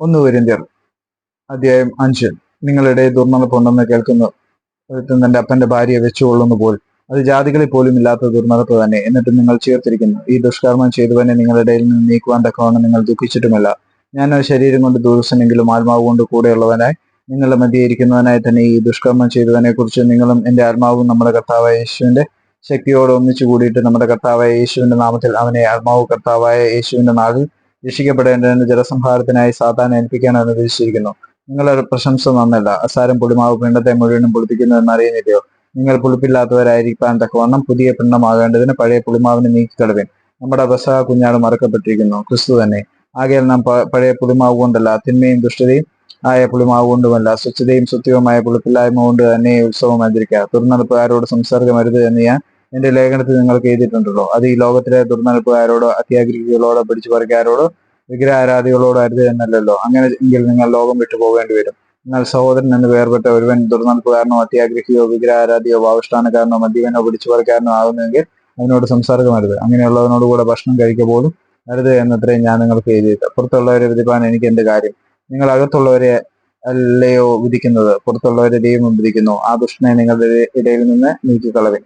ഒന്ന് കൊരിന്തിയർ അധ്യായം അഞ്ച്. നിങ്ങളുടെ ദുർനടപ്പുണ്ടെന്ന് കേൾക്കുന്നു. തന്റെ അപ്പന്റെ ഭാര്യയെ വെച്ചുകൊള്ളുന്നു പോൽ. അത് ജാതികളിൽ പോലും ഇല്ലാത്ത ദുർനടപ്പ് തന്നെ. എന്നിട്ട് നിങ്ങൾ ചേർത്തിരിക്കുന്നു. ഈ ദുഷ്കർമ്മം ചെയ്തവനെ നിങ്ങളുടെ ഇടയിൽ നിന്ന് നീക്കുവാൻ തക്കവണ്ണം നിങ്ങൾ ദുഃഖിച്ചിട്ടുമല്ല. ഞാൻ ശരീരം കൊണ്ട് ദൂരസനെങ്കിലും ആത്മാവ് കൊണ്ട് കൂടെയുള്ളവനായി നിങ്ങളുടെ മധ്യേ തന്നെ ഈ ദുഷ്കർമ്മം ചെയ്തവനെ കുറിച്ച് നിങ്ങളും എന്റെ ആത്മാവും നമ്മുടെ കർത്താവായ യേശുവിന്റെ ശക്തിയോട് ഒന്നിച്ചു കൂടിയിട്ട് നമ്മുടെ കർത്താവായ യേശുവിന്റെ നാമത്തിൽ അവനെ ആത്മാവ് കർത്താവായ യേശുവിന്റെ നാളിൽ രക്ഷിക്കപ്പെടേണ്ടതിന് ജലസംഹാരത്തിനായി സാധാരണ ഏൽപ്പിക്കാൻ ഉദ്ദേശിച്ചിരിക്കുന്നു. നിങ്ങളുടെ പ്രശംസ നന്നല്ല. അസാരം പുളിമാവ് പിണ്ടത്തെ മുഴുവനും പുളിപ്പിക്കുന്നു അറിയുന്നില്ലയോ നിങ്ങൾ പുളിപ്പില്ലാത്തവരായിരിക്കാൻ തക്കവണ്ണം പുതിയ പിണ്ടമാകേണ്ടതിന് പഴയ പുളിമാവിനെ നീക്കിക്കളവിൻ. നമ്മുടെ ബസഹ കുഞ്ഞാട് മറക്കപ്പെട്ടിരിക്കുന്നു. ക്രിസ്തു തന്നെ. ആകയാൽ നാം പഴയ പുളിമാവ് കൊണ്ടല്ല തിന്മയും ദുഷ്ടതയും ആയ പുളിമാവ് കൊണ്ടുമല്ല. സ്വച്ഛതയും സത്യവുമായ പുളിപ്പില്ലായ്മ കൊണ്ട് തന്നെ ഉത്സവം ആചരിക്കുക. ദുർനടപ്പുകാരോട് സംസർഗമരുത് എന്ന് ഞാൻ എന്റെ ലേഖനത്തിൽ നിങ്ങൾക്ക് എഴുതിയിട്ടുണ്ടല്ലോ. അത് ഈ ലോകത്തിലെ ദുർനടപ്പുകാരോടോ അത്യാഗ്രഹികളോടോ പിടിച്ചു പറിക്കാരോടോ വിഗ്രഹാരാധികളോടോ അരുത് എന്നല്ലല്ലോ. അങ്ങനെ എങ്കിൽ നിങ്ങൾ ലോകം വിട്ടു പോകേണ്ടി വരും. എന്നാൽ സഹോദരൻ എന്ന് വേർപെട്ട ഒരുവൻ ദുർനടപ്പുകാരനോ അത്യാഗ്രഹിയോ വിഗ്രഹാരാധിയോ വാവിഷ്ഠാനക്കാരനോ മദ്യപനോ പിടിച്ചു പറിക്കാരനോ ആകുന്നെങ്കിൽ അവനോട് സംസർഗമരുത് അങ്ങനെയുള്ളവനോട് കൂടെ ഭക്ഷണം കഴിക്കുക പോലും അരുത് എന്നത്രേ ഞാൻ നിങ്ങൾക്ക് എഴുതിയത് പുറത്തുള്ളവരെ വിധിപ്പാൻ എനിക്ക് എന്ത് കാര്യം? നിങ്ങൾ അകത്തുള്ളവരെ അല്ലയോ വിധിക്കുന്നത്? പുറത്തുള്ളവരെ ദൈവം വിധിക്കുന്നു. ആ ദുഷ്ടനെ നിങ്ങളുടെ ഇടയിൽ നിന്ന് നീക്കിക്കളവിൻ.